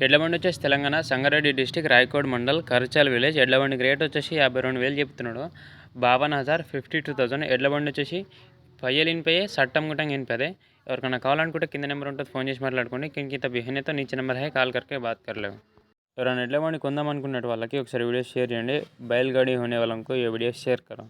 ఎడ్లబండి వచ్చేసి Telangana Sangareddy district Raikode mandal కర్చాల్ village ఎడ్లబండి రేట్ వచ్చేసి యాభై రెండు వేలు చెప్తున్నాడు బావన్ హజార్ ఫిఫ్టీ టూ థౌసండ్ ఎడ్లబండి వచ్చేసి పయ్యలు ఇనిపోయి సట్టం గుట్టంగా ఇనిపదే ఎవరికైనా కావాలనుకుంటే కింద నెంబర్ ఉంటుంది ఫోన్ చేసి మాట్లాడుకోండి కింద కింద బిహనే తో నీచే నెంబర్ హై కాల్ करके बात कर लो ఎవరైనా ఎడ్ల బండి కొందాం అనుకున్నట్టు వాళ్ళకి ఒకసారి వీడియో షేర్ చేయండి బయలుగాడి होने वालों को ये वीडियो शेयर करो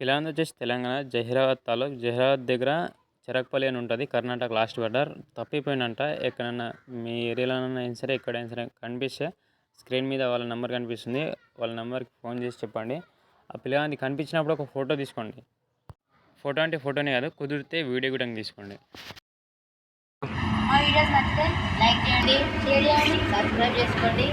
ఇలా ఉంది వచ్చేసి తెలంగాణ జహీరాబాద్ తాలూక్ జహీరాబాద్ దగ్గర చిరకపల్లి అని ఉంటుంది. Karnataka last border. తప్పిపోయినంట ఎక్కడైనా మీ ఏరియాలోనైనా అయినా సరే ఎక్కడైనా సరే కనిపిస్తే స్క్రీన్ మీద వాళ్ళ నెంబర్ కనిపిస్తుంది. వాళ్ళ నెంబర్కి ఫోన్ చేసి చెప్పండి. ఆ పిల్లగానికి కనిపించినప్పుడు ఒక ఫోటో తీసుకోండి. ఫోటో అంటే ఫోటోనే కాదు కుదిరితే వీడియో కూడా తీసుకోండి. మా వీడియోస్ నచ్చితే లైక్ చేయండి షేర్ చేయండి సబ్స్క్రైబ్ చేసుకోండి.